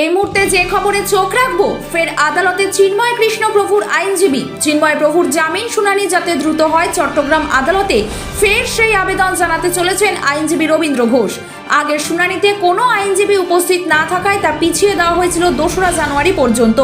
এই মুহূর্তে যে খবরে চোখ রাখব, ফের আদালতে চিন্ময় কৃষ্ণ প্রভুর আইনজীবী। চিন্ময় প্রভুর জামিন শুনানি যাতে দ্রুত হয়, চট্টগ্রাম আদালতে ফের সেই আবেদন জানাতে চলেছেন আইনজীবী রবীন্দ্র ঘোষ। আগের শুনানিতে কোনো আইনজীবী উপস্থিত না থাকায় তা পিছিয়ে দেওয়া হয়েছিল দোসরা জানুয়ারি পর্যন্ত।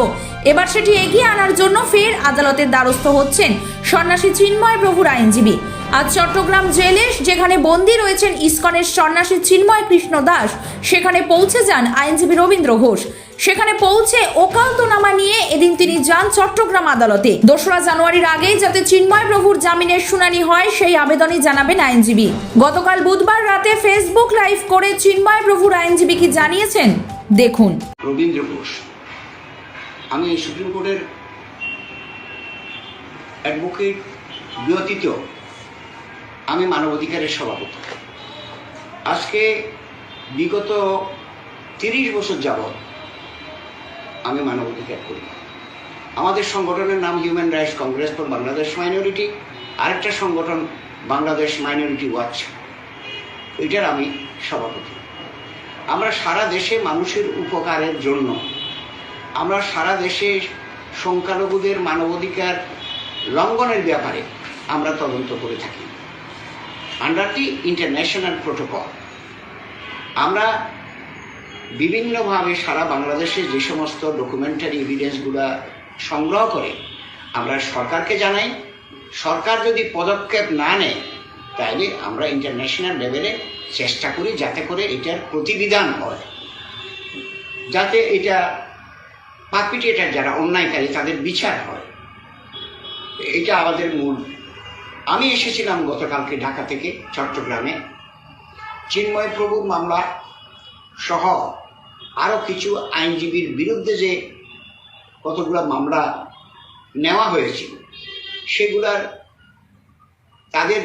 এবার সেটি এগিয়ে আনার জন্য ফের আদালতের দ্বারস্থ হচ্ছেন সন্ন্যাসী চিন্ময় প্রভুর আইনজীবী। আজ চট্টগ্রাম জেলে, যেখানে বন্দী রয়েছেন ইসকনের সন্ন্যাসী চিন্ময় কৃষ্ণ দাস। সেখানে পৌঁছে যান আইনজীবী রবীন্দ্র ঘোষ। সেখানে পৌঁছে ওকালতনামা নিয়ে এদিন তিনি যান চট্টগ্রাম আদালতে। দোসরা জানুয়ারির আগেই যাতে চিন্ময় প্রভুর জামিনের শুনানি হয়, সেই আবেদনই জানাবেন আইনজীবী। গতকাল বুধবার রাতে ফেসবুক লাইভ করে চিন্ময় প্রভুর আইনজীবী কি জানিয়েছেন? দেখুন। রবীন্দ্র ঘোষ, আমি সুপ্রিম কোর্টের অ্যাডভোকেট আমি মানবাধিকারের সভাপতি। আজকে বিগত তিরিশ বছর যাবৎ আমি মানবাধিকার করি। আমাদের সংগঠনের নাম human rights congress for Bangladesh minority আরেকটা সংগঠন বাংলাদেশ মাইনরিটি ওয়াচ এটার আমি সভাপতি। আমরা সারা দেশে মানুষের উপকারের জন্য, আমরা সারা দেশে সংখ্যালঘুদের মানবাধিকার লঙ্ঘনের ব্যাপারে আমরা তদন্ত করে থাকি। আন্ডার দি ইন্টারন্যাশনাল প্রোটোকল আমরা বিভিন্নভাবে সারা বাংলাদেশে যে সমস্ত ডকুমেন্টারি এভিডেন্সগুলো সংগ্রহ করে, আমরা সরকারকে জানাই। সরকার যদি পদক্ষেপ না নেয় তাহলে আমরা ইন্টারন্যাশনাল লেভেলে চেষ্টা করি যাতে করে এটার প্রতিবিধান হয়। যাতে এটা পারপিটেটার যারা অন্যায়কারী, তাদের বিচার হয়। এটা আমাদের মূল আমি এসেছিলাম গতকালকে ঢাকা থেকে চট্টগ্রামে। চিন্ময় প্রভুর মামলা সহ আরও কিছু আইনজীবীর বিরুদ্ধে যে কতগুলো মামলা নেওয়া হয়েছিল সেগুলার তাদের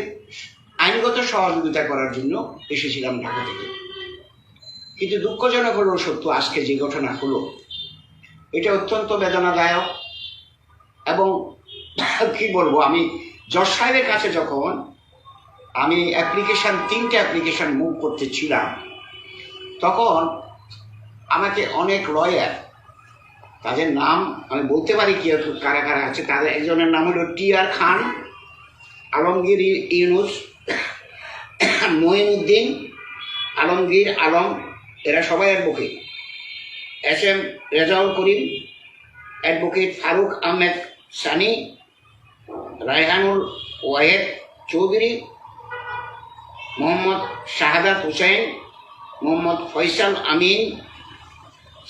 আইনগত সহযোগিতা করার জন্য এসেছিলাম ঢাকা থেকে। কিন্তু দুঃখজনক হলো সত্য, আজকে যে ঘটনা হলো, এটা অত্যন্ত বেদনাদায়ক এবং কি বলব, আমি জজ সাহেবের কাছে যখন আমি অ্যাপ্লিকেশান তিনটে অ্যাপ্লিকেশান মুভ করতেছিলাম তখন আমাকে অনেক লয়ার তাদের নাম আমি বলতে পারি কি কারা কারা আছে, তাদের একজনের নাম হলো টি আর খান, আলমগীর ইউনুস মঈনুদ্দিন আলমগীর আলম, এরা সবাই advocate S M Rezaul Karim advocate Faruk Ahmed Sunny Raihanul Wahed Chowdhury, Mohammad Shahadat Hussain, Mohammad Faisal Amin,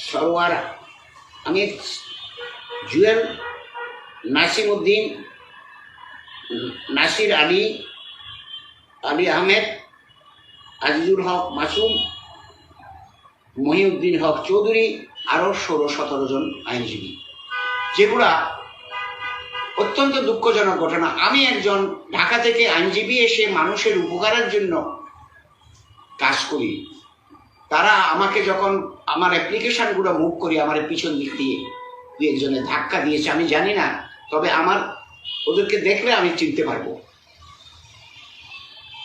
Sarwar Amir, Jewel Nasim Uddin Nasir Ali Ali Ahmed, Azizul Haque Masum, Mohiuddin Haque Chowdhury, আরও ষোলো সতেরো জন আইনজীবী। যেগুলা অত্যন্ত দুঃখজনক ঘটনা। আমি একজন ঢাকা থেকে আইনজীবী এসে মানুষের উপকারের জন্য কাজ করি। তারা আমাকে যখন আমার অ্যাপ্লিকেশনগুলো মুভ করি আমার পিছন দিক দিয়ে দু একজনে ধাক্কা দিয়েছে, আমি জানি না, তবে আমার ওদেরকে দেখলে আমি চিনতে পারব।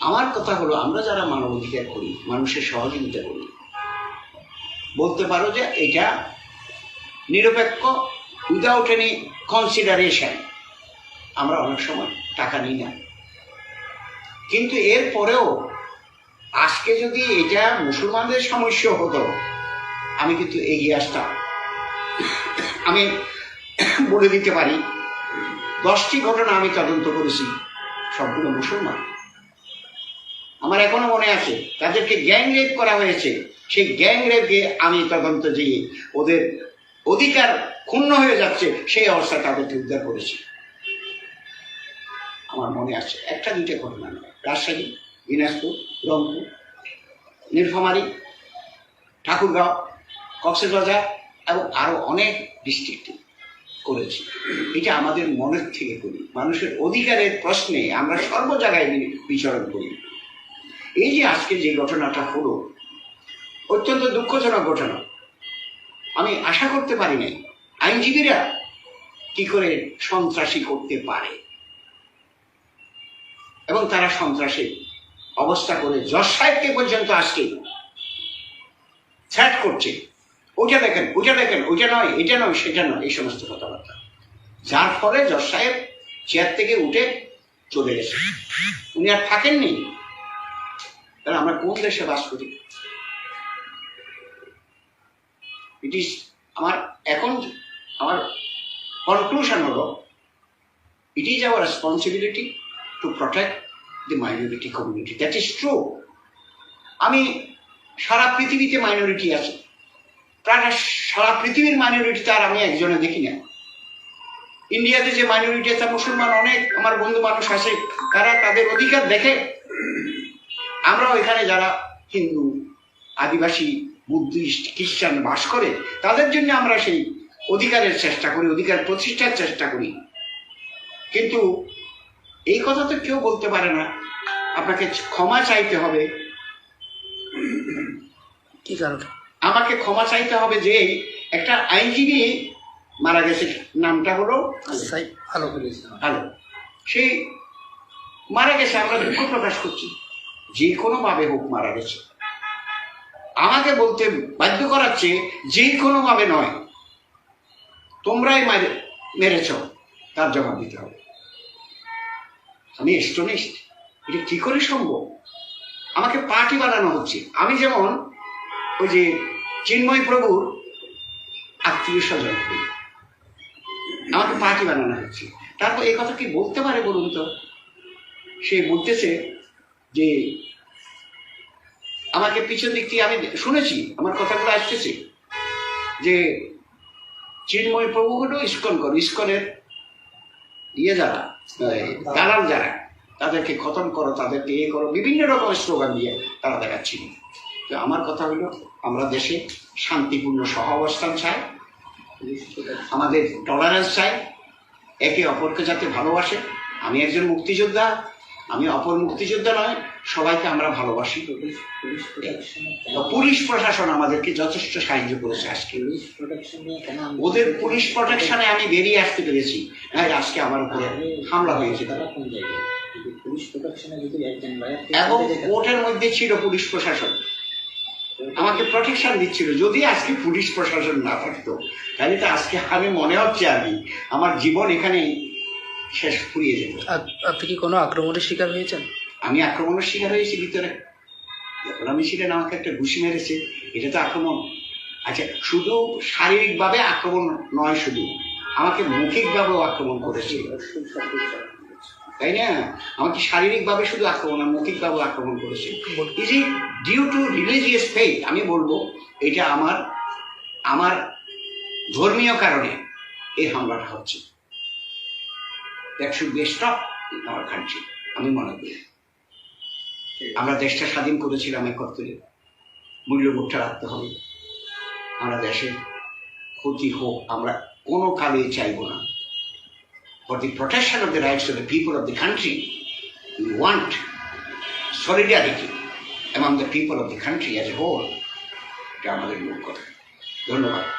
আমার কথা হলো, আমরা যারা মানবাধিকার করি, মানুষের সহযোগিতা করি, বলতে পারো যে এটা নিরপেক্ষ উইদাউট এনি কনসিডারেশন আমরা অনেক সময় টাকা নিই না। কিন্তু এর পরেও আজকে যদি এটা মুসলমানদের সমস্যা হতো, আমি কিন্তু এগিয়ে আসতাম। আমি বলে দিতে পারি, দশটি ঘটনা আমি তদন্ত করেছি, সবগুলো মুসলমান। আমার এখনও মনে আছে, তাদেরকে গ্যাং রেপ করা হয়েছে। সেই গ্যাং রেপকে আমি তদন্ত দিয়ে ওদের অধিকার ক্ষুণ্ণ হয়ে যাচ্ছে, সেই অবস্থায় তাদেরকে উদ্ধার করেছি। আমার মনে আছে। একটা দুইটা ঘটনা নয় রাজশাহী, দিনাজপুর, রংপুর, নীলফামারী, ঠাকুরগাঁও, কক্সবাজার এবং আরও অনেক ডিস্ট্রিক্টে করেছি। এটা আমাদের মনের থেকে করি। মানুষের অধিকারের প্রশ্নে আমরা সর্ব জায়গায় বিচরণ করি। এই যে আজকে যে ঘটনাটা হলো, অত্যন্ত দুঃখজনক ঘটনা। আমি আশা করতে পারি নাই। আইনজীবীরা কি করে সন্ত্রাসী করতে পারে? এবং তারা সন্ত্রাসী। অবস্থা করে জজ সাহেবকে পর্যন্ত আজকে থ্রেট করছে। ওইটা দেখেন ওইটা দেখেন, ওইটা নয়, এটা নয়, সেটা নয়, এই সমস্ত কথাবার্তা। যার ফলে জজ সাহেব চেয়ার থেকে উঠে চলে গেছে। উনি আর থাকেননি। তাহলে আমরা কোন দেশে বাস করি? ইট ইজ আমার এখন আমার কনক্লুশন হলো it is our responsibility to protect the minority community. That is true. আমি সারা পৃথিবীতে মাইনরিটি আছে প্রায় সারা পৃথিবীর মাইনরিটি তার আমি একজনে দেখি না ইন্ডিয়াতে যে মাইনরিটি আছে, মুসলমান অনেক, আমার বন্ধু মানুষ আছে, তারা তাদের অধিকার দেখে আমরাও এখানে যারা হিন্দু, আদিবাসী, বুদ্ধিস্ট, খ্রিস্টান বাস করে, তাদের জন্য আমরা সেই অধিকারের চেষ্টা করি, অধিকার প্রতিষ্ঠার চেষ্টা করি কিন্তু এই কথা তো কেউ বলতে পারে না। আপনাকে ক্ষমা চাইতে হবে। কি কারণ? আমাকে ক্ষমা চাইতে হবে যে একটা আইনজীবী মারা গেছে। নামটা হলো ভালো আলো। সেই মারা গেছে আমরা দুঃখ প্রকাশ করছি। যে কোনো ভাবে হোক মারা গেছে। আমাকে বলতে বাধ্য করাচ্ছে যে কোনো ভাবে নয়। তোমরাই মারে মেরেছ তার জবাব দিতে হবে। আমি এস্টোনিস্ট। এটা কি করে সম্ভব? আমাকে পার্টি বানানো হচ্ছে। আমি যেমন ওই যে চিন্ময় প্রভুর আত্মীয় স্বজন। আমাকে পার্টি বানানো হচ্ছে। তারপর এই কথা কি বলতে পারে বলুন তো? সে বলতেছে যে, আমাকে পিছন দিক থেকে আমি শুনেছি, আমার কথাগুলো আসতেছে, যে চিন্ময় প্রভু হলো ইস্কন করো, ইস্কনের ইয়ে যারা। দালাল যারা, তাদেরকে খতম করো, তাদেরকে এ করো, বিভিন্ন রকমের স্লোগান দিয়ে তারা দেখাচ্ছিল তো আমার কথা হলো, আমরা দেশে শান্তিপূর্ণ সহ অবস্থান চাই, আমাদের টলারেন্স চাই, একে অপরকে যাতে ভালোবাসে। আমি একজন মুক্তিযোদ্ধা আমি অপর মুক্তিযোদ্ধা নয় সবাইকে আমরা ভালোবাসি পুলিশ প্রশাসন। আমাদেরকে যথেষ্ট সাহায্য করেছে আজকে। ওদের পুলিশ প্রোটেকশনে আমি বেরিয়ে আসতে পেরেছি। হ্যাঁ আজকে আমার উপরে হামলা হয়েছে। এবং কোর্টের মধ্যে ছিল পুলিশ প্রশাসন। আমাকে প্রোটেকশন দিচ্ছিল। যদি আজকে পুলিশ প্রশাসন না থাকতো তাহলে তো আজকে আমি মনে হচ্ছে আমি। আমার জীবন এখানে শেষ ফুরিয়ে যেত আপনি কি কোনো আক্রমণের শিকার হয়েছেন? আমি আক্রমণের শিকার হয়েছি ভিতরে। যখন আমি ছিলেন আমাকে একটা ঘুষি মেরেছে। এটা তো আক্রমণ। আচ্ছা শুধু শারীরিকভাবে আক্রমণ নয় শুধু আমাকে মৌখিকভাবেও আক্রমণ করেছে। তাই না? আমাকে শারীরিকভাবে শুধু আক্রমণ না মৌখিকভাবেও আক্রমণ করেছে। Is it due to religious faith আমি বলব এটা আমার আমার ধর্মীয় কারণে এই হামলাটা হচ্ছে। That should be stop in our country আমি মনে করি। আমরা দেশটা স্বাধীন করেছিলাম একত্রে। মূল্যবোধটা রাখতে হবে। আমরা দেশের ক্ষতি হোক আমরা কোনো কালে চাইব না। For the protection of the rights of the people of the country we want solidarity among the people of the country as a whole এটা আমাদের মূল কথা। ধন্যবাদ।